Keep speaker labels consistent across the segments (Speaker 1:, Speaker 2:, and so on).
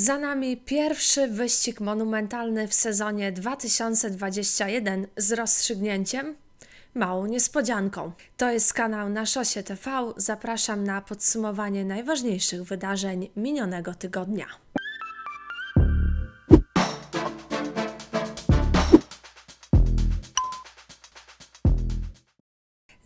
Speaker 1: Za nami pierwszy wyścig monumentalny w sezonie 2021 z rozstrzygnięciem małą niespodzianką. To jest kanał na Szosie TV. Zapraszam na podsumowanie najważniejszych wydarzeń minionego tygodnia.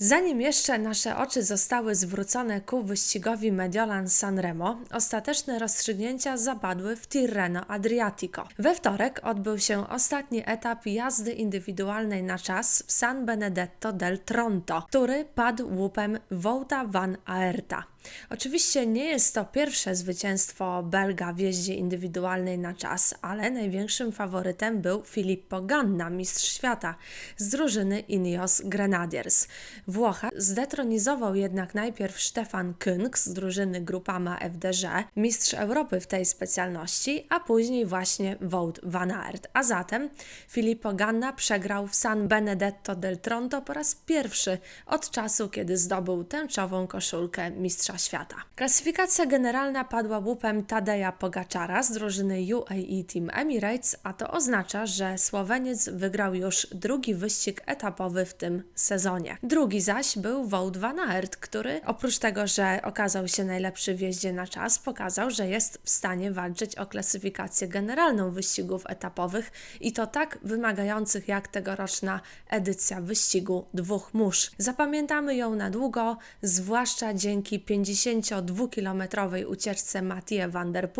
Speaker 1: Zanim jeszcze nasze oczy zostały zwrócone ku wyścigowi Mediolan Sanremo, ostateczne rozstrzygnięcia zapadły w Tirreno Adriatico. We wtorek odbył się ostatni etap jazdy indywidualnej na czas w San Benedetto del Tronto, który padł łupem Wouta van Aerta. Oczywiście nie jest to pierwsze zwycięstwo Belga w jeździe indywidualnej na czas, ale największym faworytem był Filippo Ganna, mistrz świata z drużyny Ineos Grenadiers. Włocha zdetronizował jednak najpierw Stefan Künk z drużyny Grupama FDŻ, mistrz Europy w tej specjalności, a później właśnie Wout van Aert. A zatem Filippo Ganna przegrał w San Benedetto del Tronto po raz pierwszy od czasu, kiedy zdobył tęczową koszulkę mistrza świata. Klasyfikacja generalna padła łupem Tadeja Pogaczara z drużyny UAE Team Emirates, a to oznacza, że Słoweniec wygrał już drugi wyścig etapowy w tym sezonie. Drugi zaś był Wout van Aert, który oprócz tego, że okazał się najlepszy w jeździe na czas, pokazał, że jest w stanie walczyć o klasyfikację generalną wyścigów etapowych i to tak wymagających jak tegoroczna edycja wyścigu dwóch mórz. Zapamiętamy ją na długo, zwłaszcza dzięki 52-kilometrowej ucieczce Mathieu van der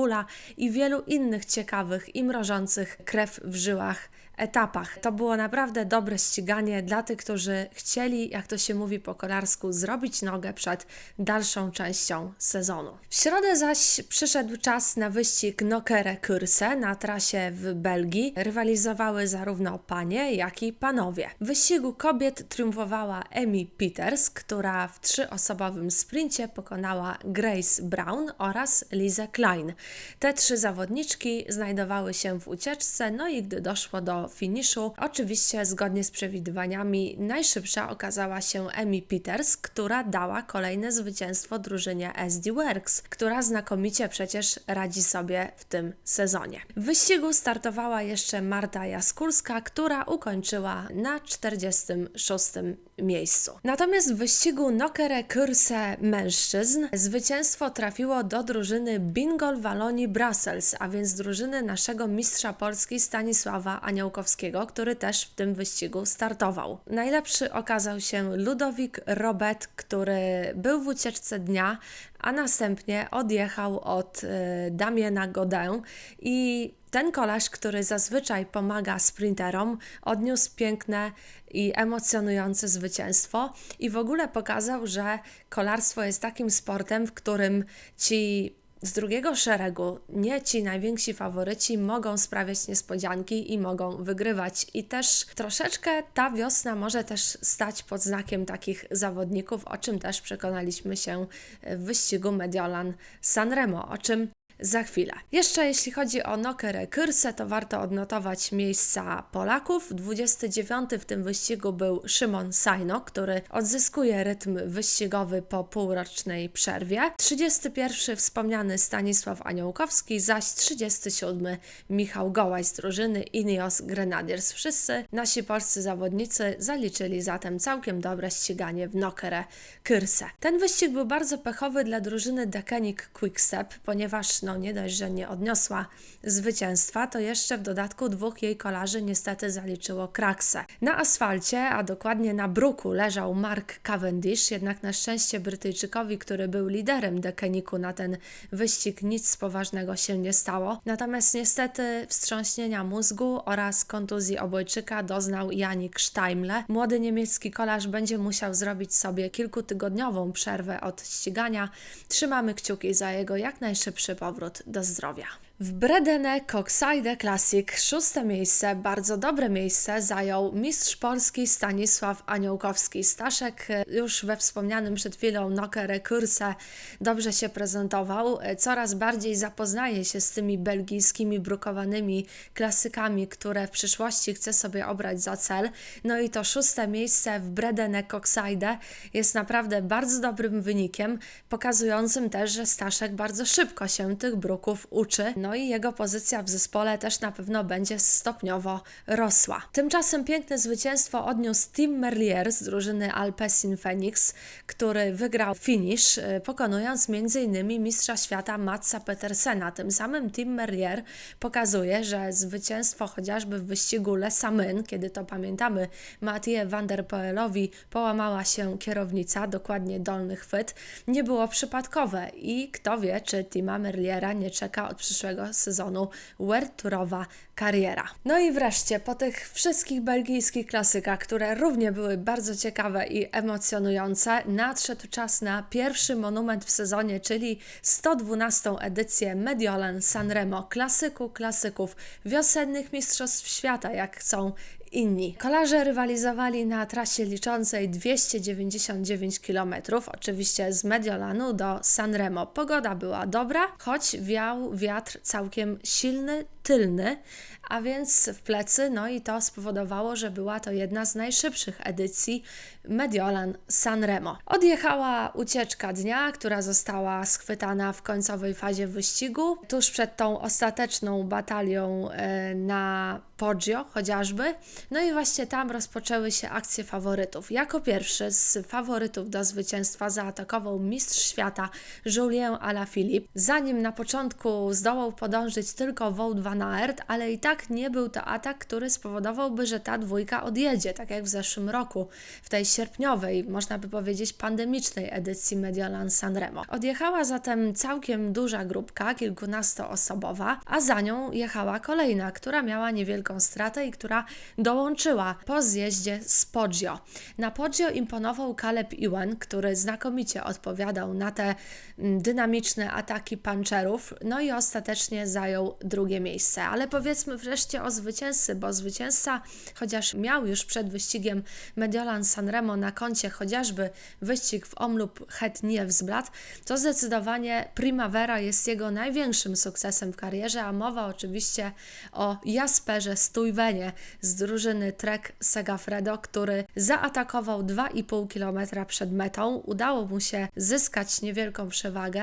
Speaker 1: i wielu innych ciekawych i mrożących krew w żyłach etapach. To było naprawdę dobre ściganie dla tych, którzy chcieli, jak to się mówi po kolarsku, zrobić nogę przed dalszą częścią sezonu. W środę zaś przyszedł czas na wyścig Nokere Kurse na trasie w Belgii. Rywalizowały zarówno panie, jak i panowie. W wyścigu kobiet triumfowała Emi Peters, która w trzyosobowym sprincie pokonała Grace Brown oraz Lizę Klein. Te trzy zawodniczki znajdowały się w ucieczce, no i gdy doszło do finiszu. Oczywiście, zgodnie z przewidywaniami, najszybsza okazała się Emi Peters, która dała kolejne zwycięstwo drużynie SD Works, która znakomicie przecież radzi sobie w tym sezonie. W wyścigu startowała jeszcze Marta Jaskulska, która ukończyła na 46 miejscu. Natomiast w wyścigu Nokere Kurse mężczyzn zwycięstwo trafiło do drużyny Bingol Walonii Brussels, a więc drużyny naszego mistrza Polski Stanisława Aniołkowskiego, który też w tym wyścigu startował. Najlepszy okazał się Ludowik Robet, który był w ucieczce dnia, a następnie odjechał od y, Damiena Godin i ten kolarz, który zazwyczaj pomaga sprinterom, odniósł piękne i emocjonujące zwycięstwo i w ogóle pokazał, że kolarstwo jest takim sportem, w którym ci z drugiego szeregu nie ci najwięksi faworyci mogą sprawiać niespodzianki i mogą wygrywać. I też troszeczkę ta wiosna może też stać pod znakiem takich zawodników, o czym też przekonaliśmy się w wyścigu Mediolan Sanremo, o czym za chwilę. Jeszcze jeśli chodzi o Nokerę Kyrse, to warto odnotować miejsca Polaków. 29 w tym wyścigu był Szymon Sajno, który odzyskuje rytm wyścigowy po półrocznej przerwie. 31 wspomniany Stanisław Aniołkowski, zaś 37 Michał Gołaj z drużyny Ineos Grenadiers. Wszyscy nasi polscy zawodnicy zaliczyli zatem całkiem dobre ściganie w Nokerę Kyrse. Ten wyścig był bardzo pechowy dla drużyny Decenic Quickstep, ponieważ no nie dość, że nie odniosła zwycięstwa, to jeszcze w dodatku dwóch jej kolarzy niestety zaliczyło kraksę. Na asfalcie, a dokładnie na bruku leżał Mark Cavendish, jednak na szczęście Brytyjczykowi, który był liderem Dekeniku na ten wyścig, nic poważnego się nie stało. Natomiast niestety wstrząśnienia mózgu oraz kontuzji obojczyka doznał Janik Steimle. Młody niemiecki kolarz będzie musiał zrobić sobie kilkutygodniową przerwę od ścigania. Trzymamy kciuki za jego jak najszybszy powrót powrót do zdrowia. W Bredene Coxide Classic szóste miejsce, bardzo dobre miejsce, zajął mistrz Polski Stanisław Aniołkowski. Staszek e, już we wspomnianym przed chwilą Noke Rekurse dobrze się prezentował. E, coraz bardziej zapoznaje się z tymi belgijskimi brukowanymi klasykami, które w przyszłości chce sobie obrać za cel. No i to szóste miejsce w Bredene Coxide jest naprawdę bardzo dobrym wynikiem, pokazującym też, że Staszek bardzo szybko się tych bruków uczy. No i jego pozycja w zespole też na pewno będzie stopniowo rosła. Tymczasem piękne zwycięstwo odniósł Tim Merlier z drużyny Alpecin Phoenix, który wygrał finish, y, pokonując m.in. mistrza świata Matsa Petersena. Tym samym Tim Merlier pokazuje, że zwycięstwo chociażby w wyścigu Les Samin, kiedy to pamiętamy, Mathieu van der Poelowi połamała się kierownica, dokładnie dolny chwyt, nie było przypadkowe i kto wie, czy Tima Merliera nie czeka od przyszłego sezonu World Tourowa kariera. No i wreszcie, po tych wszystkich belgijskich klasykach, które równie były bardzo ciekawe i emocjonujące, nadszedł czas na pierwszy monument w sezonie, czyli 112. edycję Mediolan Sanremo, klasyku klasyków, wiosennych mistrzostw świata, jak chcą inni. Kolarze rywalizowali na trasie liczącej 299 km, oczywiście z Mediolanu do Sanremo. Pogoda była dobra, choć wiał wiatr całkiem silny, tylny, a więc w plecy, no i to spowodowało, że była to jedna z najszybszych edycji Mediolan Sanremo. Odjechała ucieczka dnia, która została schwytana w końcowej fazie wyścigu, tuż przed tą ostateczną batalią e, na Poggio chociażby. No i właśnie tam rozpoczęły się akcje faworytów. Jako pierwszy z faworytów do zwycięstwa zaatakował mistrz świata Julien Alaphilippe. Zanim na początku zdołał podążyć tylko Wout van Aert, ale i tak nie był to atak, który spowodowałby, że ta dwójka odjedzie, tak jak w zeszłym roku, w tej sierpniowej, można by powiedzieć pandemicznej edycji Mediolan Sanremo. Odjechała zatem całkiem duża grupka, kilkunastoosobowa, a za nią jechała kolejna, która miała niewielką stratę i która dołączyła po zjeździe z Poggio. Na Poggio imponował Caleb Ewan, który znakomicie odpowiadał na te mm, dynamiczne ataki puncherów, no i ostatecznie zajął drugie miejsce. Ale powiedzmy wreszcie o zwycięzcy, bo zwycięzca, chociaż miał już przed wyścigiem Mediolan Sanremo na koncie chociażby wyścig w Omloop Het Niewsblad, to zdecydowanie Primavera jest jego największym sukcesem w karierze, a mowa oczywiście o Jasperze Stuyvenie z drużyny Trek Segafredo, który zaatakował 2,5 km przed metą. Udało mu się zyskać niewielką przewagę,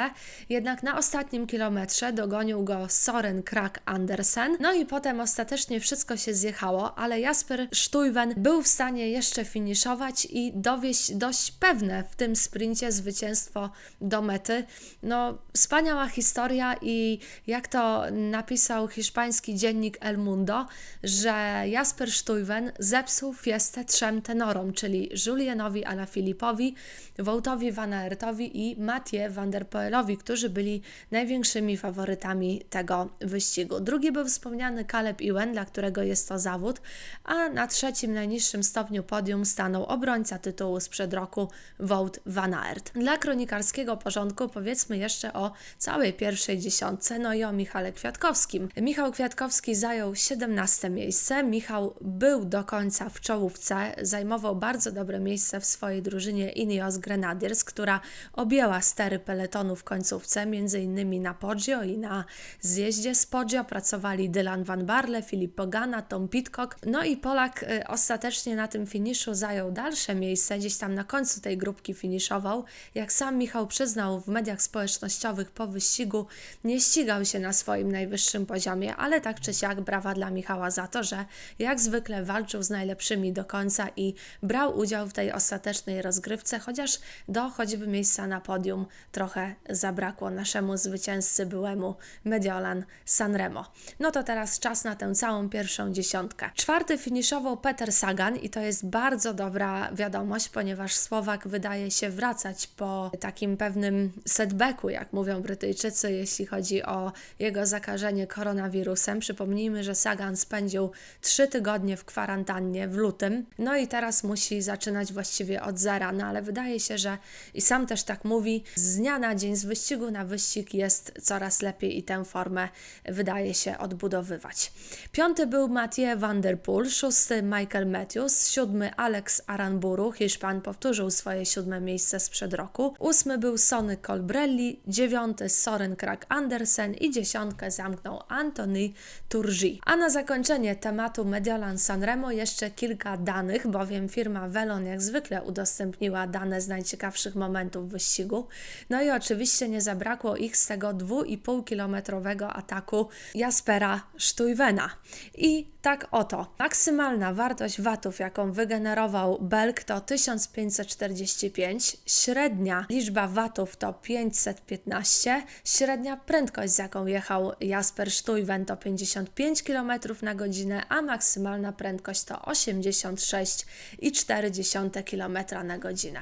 Speaker 1: jednak na ostatnim kilometrze dogonił go Soren Krak Andersen. No i potem ostatecznie wszystko się zjechało, ale Jasper Stuyven był w stanie jeszcze finiszować i dowieść dość pewne w tym sprincie zwycięstwo do mety. No, wspaniała historia i jak to napisał hiszpański dziennik El Mundo, że Jasper Stuyven zepsuł fiestę trzem tenorom, czyli Julianowi Alaphilippowi, Wołtowi Van Aertowi i Mathieu Van der Poelowi, którzy byli największymi faworytami tego wyścigu. Drugi był wspomniany Caleb Ewan, dla którego jest to zawód, a na trzecim najniższym stopniu podium stanął obrońca tytułu sprzed roku Wout Van Aert. Dla kronikarskiego porządku powiedzmy jeszcze o całej pierwszej dziesiątce, no i o Michale Kwiatkowskim. Michał Kwiatkowski zajął 17 miejsce. Michał był do końca w czołówce, zajmował bardzo dobre miejsce w swojej drużynie Ineos Grenadiers, która objęła stery peletonu w końcówce, innymi na Poggio i na zjeździe z Poggio pracowali Dylan Van Barle, Filip Pogana, Tom Pitcock, no i Polak y, ostatecznie na tym finiszu zajął dalsze miejsce, gdzieś tam na końcu tej grupki finiszował. Jak sam Michał przyznał w mediach społecznościowych po wyścigu, nie ścigał się na swoim najwyższym poziomie, ale tak czy siak brawa dla Michała za to, że jak zwykle walczył z najlepszymi do końca i brał udział w tej ostatecznej rozgrywce, chociaż do choćby miejsca na podium trochę zabrakło naszemu zwycięzcy byłemu Mediolan Sanremo. No to teraz czas na tę całą pierwszą dziesiątkę. Czwarty finiszował Peter Sagan i to jest bardzo dobra wiadomość, ponieważ Słowak wydaje się wracać po takim pewnym setbacku, jak mówią Brytyjczycy, jeśli chodzi o jego zakażenie koronawirusem. Przypomnijmy, że Sagan spędził trzy tygodnie w kwarantannie w lutym, no i teraz musi zaczynać właściwie od zera, no ale wydaje się, że i sam też tak mówi, z dnia na dzień, z wyścigu na wyścig jest coraz lepiej i tę formę wydaje się odbudowywać. Piąty był Mathieu van der Poel, szósty Michael Matthews, siódmy Alex Aranburu, Hiszpan powtórzył swoje siódme miejsce sprzed roku, ósmy był Sony Colbrelli, dziewiąty Soren Krak Andersen i dziesiątkę zamknął Anthony Turgi. A na zakończenie tematu Mediolan Sanremo jeszcze kilka danych, bowiem firma Velon jak zwykle udostępniła dane z najciekawszych momentów wyścigu. No i oczywiście nie zabrakło ich z tego 2,5 kilometrowego ataku Jaspera Stuyvena. I tak oto, maksymalna wartość watów, jaką wygenerował To 1545, średnia liczba watów to 515, średnia prędkość, z jaką jechał Jasper Stuyven to 55 km na godzinę, a maksymalna prędkość to 86,4 km na godzinę.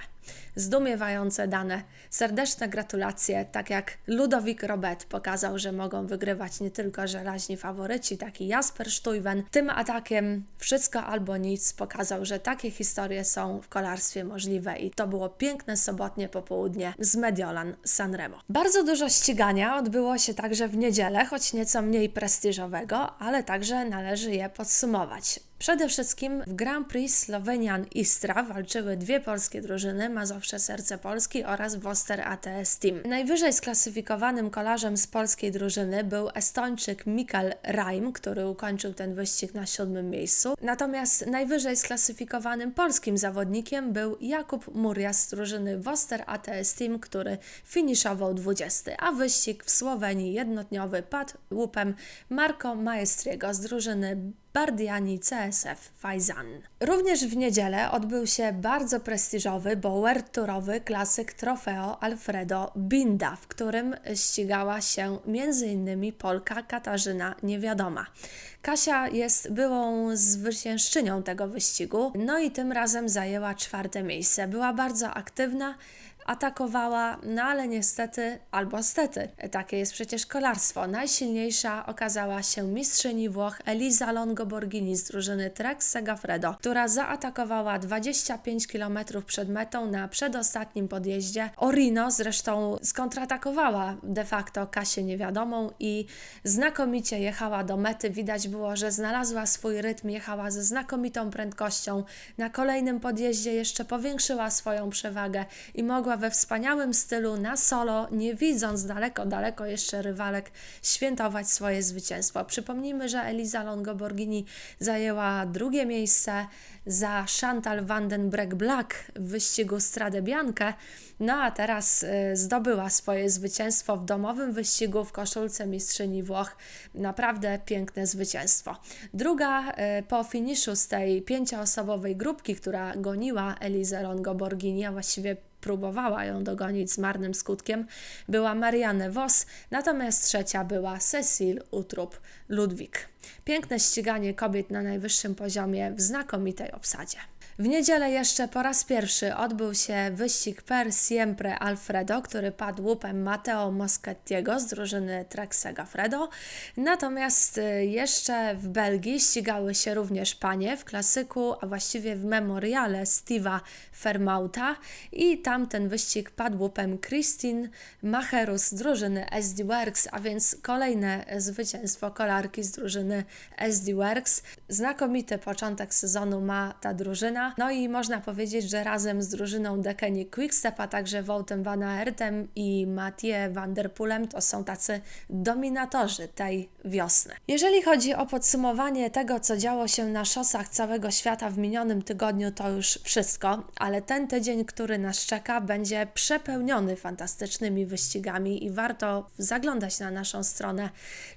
Speaker 1: Zdumiewające dane. Serdeczne gratulacje, tak jak Ludowik Robet pokazał, że mogą wygrywać nie tylko żelaźni faworyci, tak i Jasper Stuyven. Tym atakiem wszystko albo nic pokazał, że takie historie są w kolarstwie możliwe i to było piękne sobotnie popołudnie z Mediolan Sanremo. Bardzo dużo ścigania odbyło się także w niedzielę, choć nieco mniej prestiżowego, ale także należy je podsumować. Przede wszystkim w Grand Prix Slovenian Istra walczyły dwie polskie drużyny, Mazowsze Serce Polski oraz Woster ATS Team. Najwyżej sklasyfikowanym kolarzem z polskiej drużyny był Estończyk Mikael Raim, który ukończył ten wyścig na siódmym miejscu. Natomiast najwyżej sklasyfikowanym polskim zawodnikiem był Jakub Muria z drużyny Woster ATS Team, który finiszował 20, a wyścig w Słowenii jednodniowy padł łupem Marco Maestriego z drużyny Bardiani CSF Faizan. Również w niedzielę odbył się bardzo prestiżowy bower turowy klasyk Trofeo Alfredo Binda, w którym ścigała się m.in. Polka Katarzyna Niewiadoma. Kasia jest byłą zwyciężczynią tego wyścigu, no i tym razem zajęła czwarte miejsce. Była bardzo aktywna, atakowała, no ale niestety, albo stety, takie jest przecież kolarstwo. Najsilniejsza okazała się mistrzyni Włoch Elisa Longoborghini z drużyny Trek Segafredo, która zaatakowała 25 km przed metą na przedostatnim podjeździe. Orino zresztą skontratakowała de facto Kasię niewiadomą i znakomicie jechała do mety. Widać było, że znalazła swój rytm, jechała ze znakomitą prędkością. Na kolejnym podjeździe jeszcze powiększyła swoją przewagę i mogła we wspaniałym stylu na solo, nie widząc daleko, daleko jeszcze rywalek, świętować swoje zwycięstwo. Przypomnijmy, że Eliza Longoborghini zajęła drugie miejsce za Chantal Vandenbreck Black w wyścigu Strade Bianche, no a teraz y, zdobyła swoje zwycięstwo w domowym wyścigu w koszulce mistrzyni Włoch. Naprawdę piękne zwycięstwo. Druga y, po finiszu z tej pięcioosobowej grupki, która goniła Elizę Longoborghini, a właściwie próbowała ją dogonić z marnym skutkiem, była Marianne Voss, natomiast trzecia była Cecil Utrup Ludwik. Piękne ściganie kobiet na najwyższym poziomie w znakomitej obsadzie. W niedzielę jeszcze po raz pierwszy odbył się wyścig per siempre Alfredo, który padł łupem Matteo Moschettiego z drużyny Trek Segafredo. Natomiast y, jeszcze w Belgii ścigały się również panie w klasyku, a właściwie w memoriale Steve'a Fermauta i tamten wyścig padł łupem Christine Macherus z drużyny SD Works, a więc kolejne zwycięstwo kolarki z drużyny SD Works. Znakomity początek sezonu ma ta drużyna. No i można powiedzieć, że razem z drużyną Dekeni Quickstep, a także Woutem Van Aertem i Mathieu Van Der to są tacy dominatorzy tej wiosny. Jeżeli chodzi o podsumowanie tego, co działo się na szosach całego świata w minionym tygodniu, to już wszystko, ale ten tydzień, który nas czeka, będzie przepełniony fantastycznymi wyścigami i warto zaglądać na naszą stronę,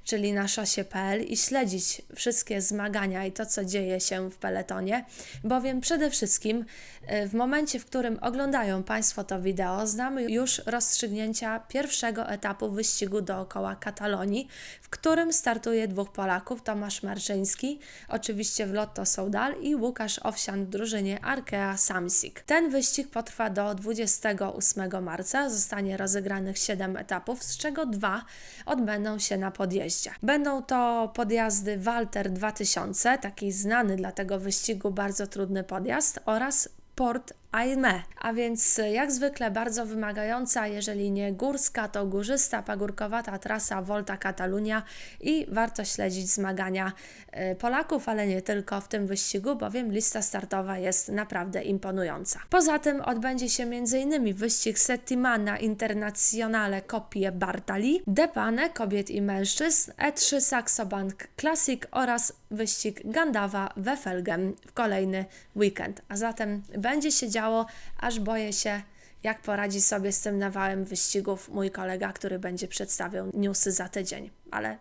Speaker 1: czyli na szosie.pl i śledzić wszystkie zmagania i to, co dzieje się w peletonie, bowiem przede przede wszystkim e, w momencie, w którym oglądają Państwo to wideo, znamy już rozstrzygnięcia pierwszego etapu wyścigu dookoła Katalonii, w którym startuje dwóch Polaków, Tomasz Marczyński, oczywiście w Lotto Soudal i Łukasz Owsian w drużynie Arkea Samsic. Ten wyścig potrwa do 28 marca, zostanie rozegranych 7 etapów, z czego dwa odbędą się na podjeździe. Będą to podjazdy Walter 2000, taki znany dla tego wyścigu bardzo trudny podjazd, oraz Port Aime, a więc e, jak zwykle bardzo wymagająca, jeżeli nie górska, to górzysta, pagórkowata trasa Volta Catalunya i warto śledzić zmagania e, Polaków, ale nie tylko w tym wyścigu, bowiem lista startowa jest naprawdę imponująca. Poza tym odbędzie się m.in. wyścig Settimana Internazionale Copie Bartali, Depane kobiet i mężczyzn, E3 Saxo Bank Classic oraz wyścig Gandawa we Felgem w kolejny weekend. A zatem będzie się działo, aż boję się, jak poradzi sobie z tym nawałem wyścigów mój kolega, który będzie przedstawiał newsy za tydzień. Ale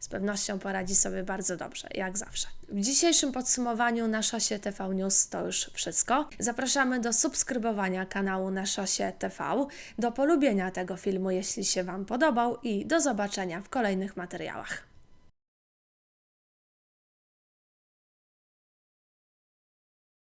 Speaker 1: z pewnością poradzi sobie bardzo dobrze, jak zawsze. W dzisiejszym podsumowaniu na szosie TV News to już wszystko. Zapraszamy do subskrybowania kanału na szosie TV, do polubienia tego filmu, jeśli się Wam podobał i do zobaczenia w kolejnych materiałach.